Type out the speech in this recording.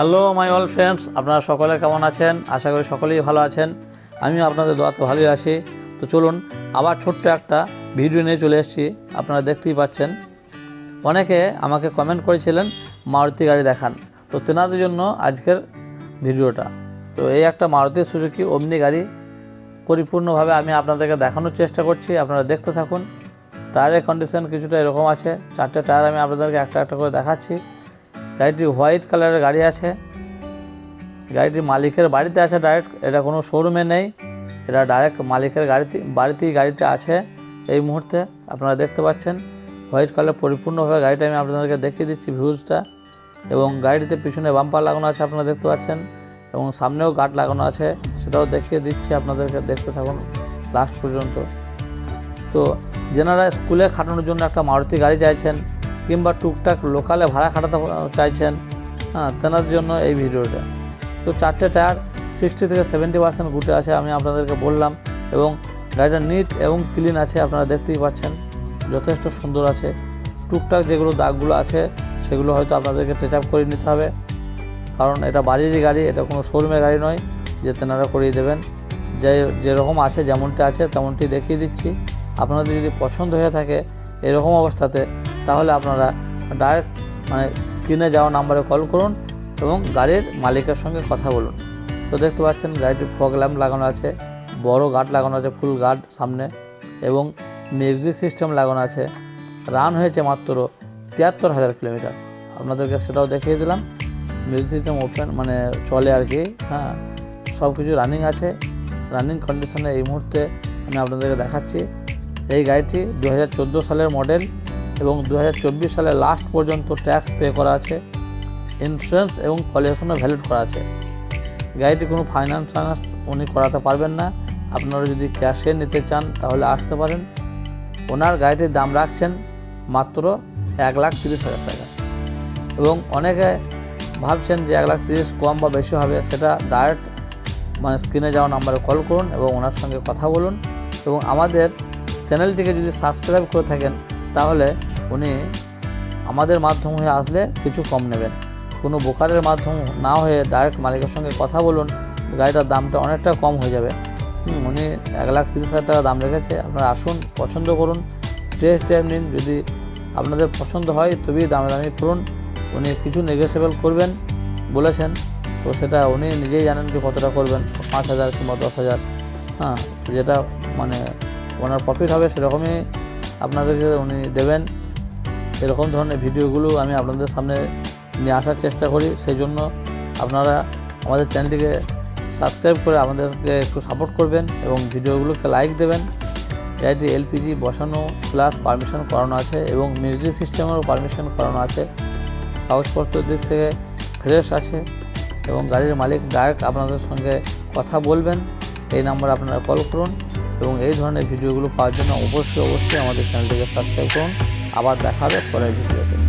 Hello my all friends আপনারা সকলে কেমন আছেন? আশা করি সকলেই ভালো আছেন। আমিও আপনাদের দোয়াতে ভালোই আছি। তো চলুন, আবার ছোট্ট একটা ভিডিও নিয়ে চলে এসেছি। আপনারা দেখতেই পাচ্ছেন। অনেকে আমাকে কমেন্ট করেছিলেন, মারুতি গাড়ি দেখান। তো তেনাদের জন্য আজকের ভিডিওটা। তো এই একটা মারুতি সুজুকি অমনি গাড়ি পরিপূর্ণভাবে আমি আপনাদেরকে দেখানোর চেষ্টা করছি। আপনারা দেখতে থাকুন। টায়ারের কন্ডিশন কিছুটা এরকম আছে। চারটে টায়ার আমি আপনাদেরকে একটা একটা করে দেখাচ্ছি। গাড়িটি হোয়াইট কালারের গাড়ি আছে। গাড়িটি মালিকের বাড়িতে আছে ডাইরেক্ট এটা কোনো শোরুমে নেই। এটা ডাইরেক্ট মালিকের গাড়িতে, বাড়িতেই গাড়িটা আছে এই মুহূর্তে, আপনারা দেখতে পাচ্ছেন। হোয়াইট কালার পরিপূর্ণভাবে গাড়িটা আমি আপনাদেরকে দেখিয়ে দিচ্ছি ভিউজটা এবং গাড়িটিতে পিছনে বাম্পার লাগানো আছে, আপনারা দেখতে পাচ্ছেন। এবং সামনেও গার্ড লাগানো আছে, সেটাও দেখিয়ে দিচ্ছি আপনাদেরকে, দেখতে থাকুন লাস্ট পর্যন্ত। তো, যেনারা স্কুলে খাটানোর জন্য একটা মারুতি গাড়ি চাইছেন কিংবা টুকটাক লোকালে ভাড়া খাটাতে চাইছেন হ্যাঁ তেনার জন্য এই ভিডিওটা। তো চারটে টায়ার সিক্সটি থেকে সেভেন্টি পার্সেন্ট গুটে আছে আমি আপনাদেরকে বললাম, এবং গাড়িটা নিট এবং ক্লিন আছে, আপনারা দেখতেই পাচ্ছেন, যথেষ্ট সুন্দর আছে। টুকটাক যেগুলো দাগগুলো আছে, সেগুলো হয়তো আপনাদেরকে টেচ আপ করে নিতে হবে, কারণ এটা বাড়িরই গাড়ি, এটা কোনো শোরুমের গাড়ি নয়, যে তেনারা করিয়ে দেবেন। যে, যেরকম আছে, যেমনটি আছে, তেমনটি দেখিয়ে দিচ্ছি। আপনাদের যদি পছন্দ হয়ে থাকে, এরকম অবস্থাতে তাহলে আপনারা ডাইরেক্ট মানে স্ক্রিনে যাওয়া নাম্বারে কল করুন এবং গাড়ির মালিকের সঙ্গে কথা বলুন। তো দেখতে পাচ্ছেন গাড়িটির ফগ ল্যাম্প লাগানো আছে, বড় গার্ড লাগানো আছে ফুল গার্ড সামনে এবং মিউজিক সিস্টেম লাগানো আছে। রান হয়েছে মাত্র তিয়াত্তর হাজার কিলোমিটার। আপনাদেরকে সেটাও দেখিয়ে দিলাম। মিউজিক সিস্টেম ওপেন মানে চলে আর কি হ্যাঁ। সব কিছু রানিং আছে রানিং কন্ডিশনে এই মুহূর্তে আমি আপনাদেরকে দেখাচ্ছি। এই গাড়িটি দু হাজার চোদ্দ সালের মডেল এবং দু হাজার চব্বিশ সালে লাস্ট পর্যন্ত ট্যাক্স পে করা আছে ইন্স্যুরেন্স এবং পলিউশনও ভ্যালিড করা আছে। গাড়িটি কোনো ফাইন্যান্স টাইন্যান্স উনি করাতে পারবেন না। আপনারা যদি ক্যাশে নিতে চান তাহলে আসতে পারেন। ওনার গাড়িটির দাম রাখছেন মাত্র এক লাখ তিরিশ হাজার টাকা। এবং অনেকে ভাবছেন যে এক লাখ তিরিশ কম বা বেশি হবে, সেটা ডাইরেক্ট মানে স্ক্রিনে যাওয়া নাম্বারে কল করুন এবং ওনার সঙ্গে কথা বলুন। এবং আমাদের চ্যানেলটিকে যদি সাবস্ক্রাইব করে থাকেন তাহলে উনি আমাদের মাধ্যম হয়ে আসলে কিছু কম নেবেন। কোনো বোকারের মাধ্যম না হয়ে ডাইরেক্ট মালিকের সঙ্গে কথা বলুন, গাড়িটার দামটা অনেকটা কম হয়ে যাবে। উনি এক লাখ তিরিশ হাজার টাকা দাম রেখেছে, আপনারা আসুন, পছন্দ করুন টেস্ট ড্রাইভ নিন, যদি আপনাদের পছন্দ হয় তবেই দামাদামি করুন। উনি কিছু নেগোসিয়েবল করবেন বলেছেন, তো সেটা উনি নিজেই জানেন যে কতটা করবেন, পাঁচ হাজার কিংবা দশ হাজার। হ্যাঁ যেটা মানে ওনার প্রফিট হবে সেরকমই আপনাদেরকে উনি দেবেন। এরকম ধরনের ভিডিওগুলো আমি আপনাদের সামনে নিয়ে আসার চেষ্টা করি। সেই জন্য আপনারা আমাদের চ্যানেলটিকে সাবস্ক্রাইব করে আমাদেরকে একটু সাপোর্ট করবেন এবং ভিডিওগুলোকে লাইক দেবেন। এটি এলপিজি বসানো প্লাস পারমিশন করানো আছে এবং মিউজিক সিস্টেমেরও পারমিশন করানো আছে। কাগজপত্রের দিক থেকে ফ্রেশ আছে এবং গাড়ির মালিক ডাইরেক্ট আপনাদের সঙ্গে কথা বলবেন। এই নাম্বারে আপনারা কল করুন। এবং এই ধরনের ভিডিওগুলো পাওয়ার জন্য অবশ্যই অবশ্যই আমাদের চ্যানেলটিকে সাবস্ক্রাইব করুন। আবার দেখা হবে পরের ভিডিওতে।